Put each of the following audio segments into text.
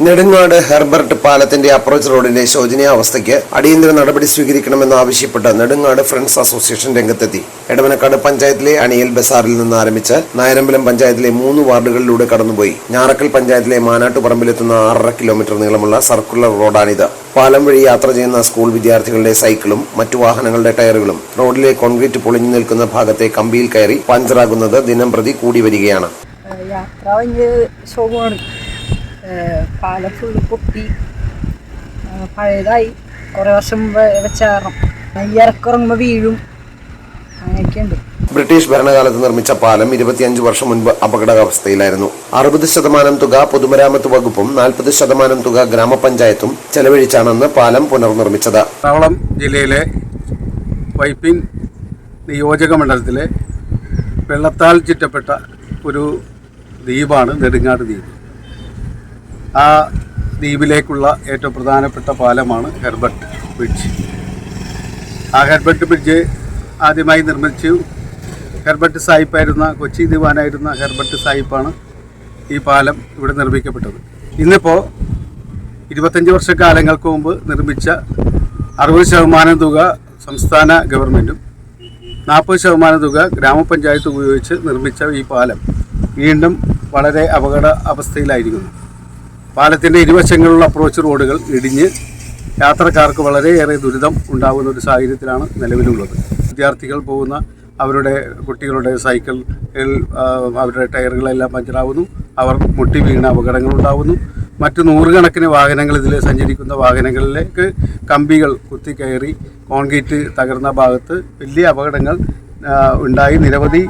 Nedungad Herbert പാലത്തിന്റെ approach റോഡിന്റെ ശോചനീയാവസ്ഥയ്ക്ക് അടിയന്തര നടപടി സ്വീകരിക്കണമെന്ന് ആവശ്യപ്പെട്ട് നെടുങ്ങാട് ഫ്രണ്ട്സ് അസോസിയേഷൻ രംഗത്തെത്തി. എടവനക്കാട് പഞ്ചായത്തിലെ അണിയൽ ബസാറിൽ നിന്ന് ആരംഭിച്ച് നായരമ്പലം പഞ്ചായത്തിലെ മൂന്ന് വാർഡുകളിലൂടെ കടന്നുപോയി. ഞാറക്കൽ പഞ്ചായത്തിലെ മാനാട്ടുപറമ്പിലെത്തുന്ന ആറര കിലോമീറ്റർ നീളമുള്ള സർക്കുലർ റോഡാണിത്. പാലം വഴി യാത്ര ചെയ്യുന്ന സ്കൂൾ വിദ്യാർത്ഥികളുടെ സൈക്കിളും മറ്റു വാഹനങ്ങളുടെ ടയറുകളും റോഡിലെ കോൺക്രീറ്റ് പൊളിഞ്ഞു നിൽക്കുന്ന ഭാഗത്തെ കമ്പിയിൽ കയറി പഞ്ചറാകുന്നത് ദിനം പ്രതി കൂടി വരികയാണ്. യാത്ര പാലം ഫുള്ള് പൊട്ടി. പഴയതായി. കുറേ വർഷം വെച്ചാറണം ഇറക്കിറങ്ങുമ്പോൾ വീഴും. അങ്ങനെയൊക്കെയുണ്ട്. ബ്രിട്ടീഷ് ഭരണകാലത്ത് നിർമ്മിച്ച പാലം ഇരുപത്തിയഞ്ച് വർഷം മുൻപ് അപകടാവസ്ഥയിലായിരുന്നു. അറുപത് ശതമാനം തുക പൊതുമരാമത്ത് വകുപ്പും നാൽപ്പത് ശതമാനം തുക ഗ്രാമപഞ്ചായത്തും ചെലവഴിച്ചാണെന്ന് പാലം പുനർനിർമ്മിച്ചത്. എറണാകുളം ജില്ലയിലെ വൈപ്പിൻ നിയോജക മണ്ഡലത്തിലെ വെള്ളത്താൽ ചുറ്റപ്പെട്ട ഒരു ദ്വീപാണ് നെടുങ്ങാട് ദ്വീപ്. ആ ദ്വീപിലേക്കുള്ള ഏറ്റവും പ്രധാനപ്പെട്ട പാലമാണ് ഹെർബർട്ട് ബ്രിഡ്ജ്. ആ ഹെർബർട്ട് ബ്രിഡ്ജ് ആദ്യമായി നിർമ്മിച്ചു ഹെർബർട്ട് സാഹിബായിരുന്ന കൊച്ചി ദിവാനായിരുന്ന ഹെർബർട്ട് സാഹിബാണ് ഈ പാലം ഇവിടെ നിർമ്മിക്കപ്പെട്ടത്. ഇന്നിപ്പോൾ ഇരുപത്തഞ്ച് വർഷക്കാലങ്ങൾക്ക് മുമ്പ് നിർമ്മിച്ച അറുപത് ശതമാനം തുക സംസ്ഥാന ഗവൺമെന്റും നാൽപ്പത് ശതമാനം തുക ഗ്രാമപഞ്ചായത്ത് ഉപയോഗിച്ച് നിർമ്മിച്ച ഈ പാലം വീണ്ടും വളരെ അപകട അവസ്ഥയിലായിരിക്കുന്നു. പാലത്തിന്റെ ഇരുവശങ്ങളിലുള്ള അപ്രോച്ച് റോഡുകൾ ഇടിഞ്ഞ് യാത്രക്കാർക്ക് വളരെയേറെ ദുരിതം ഉണ്ടാകുന്ന ഒരു സാഹചര്യത്തിലാണ് നിലവിലുള്ളത്. വിദ്യാർത്ഥികൾ പോകുന്ന അവരുടെ കുട്ടികളുടെ സൈക്കിൾ അവരുടെ ടയറുകളെല്ലാം പഞ്ചറാവുന്നു. അവർ മുട്ടി വീണ അപകടങ്ങൾ ഉണ്ടാകുന്നു മറ്റ് നൂറുകണക്കിന് വാഹനങ്ങൾ ഇതിൽ സഞ്ചരിക്കുന്ന വാഹനങ്ങളിലേക്ക് കമ്പികൾ കുത്തിക്കയറി കോൺക്രീറ്റ് തകർന്ന ഭാഗത്ത് വലിയ അപകടങ്ങൾ ഉണ്ടായി. നിരവധി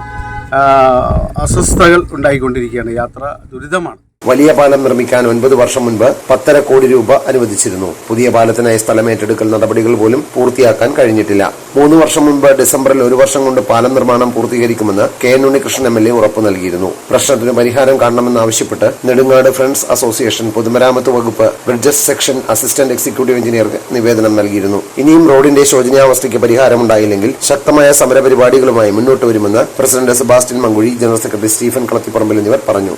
അസ്വസ്ഥതകൾ ഉണ്ടായിക്കൊണ്ടിരിക്കുകയാണ്. യാത്ര ദുരിതമാണ്. വലിയ പാലം നിർമ്മിക്കാൻ ഒൻപത് വർഷം മുൻപ് പത്തര കോടി രൂപ അനുവദിച്ചിരുന്നു. പുതിയ പാലത്തിനായി സ്ഥലം ഏറ്റെടുക്കൽ നടപടികൾ പോലും പൂർത്തിയാക്കാൻ കഴിഞ്ഞിട്ടില്ല. മൂന്ന് വർഷം മുൻപ് ഡിസംബറിൽ ഒരു വർഷം കൊണ്ട് പാലം നിർമ്മാണം പൂർത്തീകരിക്കുമെന്ന് K N Unnikrishnan M L A ഉറപ്പു നൽകിയിരുന്നു. പ്രശ്നത്തിന് പരിഹാരം കാണണമെന്നാവശ്യപ്പെട്ട് നെടുങ്ങാട് ഫ്രണ്ട്സ് അസോസിയേഷൻ പൊതുമരാമത്ത് വകുപ്പ് ബ്രിഡ്ജസ് സെക്ഷൻ അസിസ്റ്റന്റ് എക്സിക്യൂട്ടീവ് എഞ്ചിനീയർക്ക് നിവേദനം നൽകിയിരുന്നു. ഇനിയും റോഡിന്റെ ശോചനീയാവസ്ഥയ്ക്ക് പരിഹാരമുണ്ടായില്ലെങ്കിൽ ശക്തമായ സമരപരിപാടികളുമായി മുന്നോട്ട് വരുമെന്ന് president Sebastian Mankuzhi general secretary Stephen Kalathiparambil എന്നിവർ പറഞ്ഞു.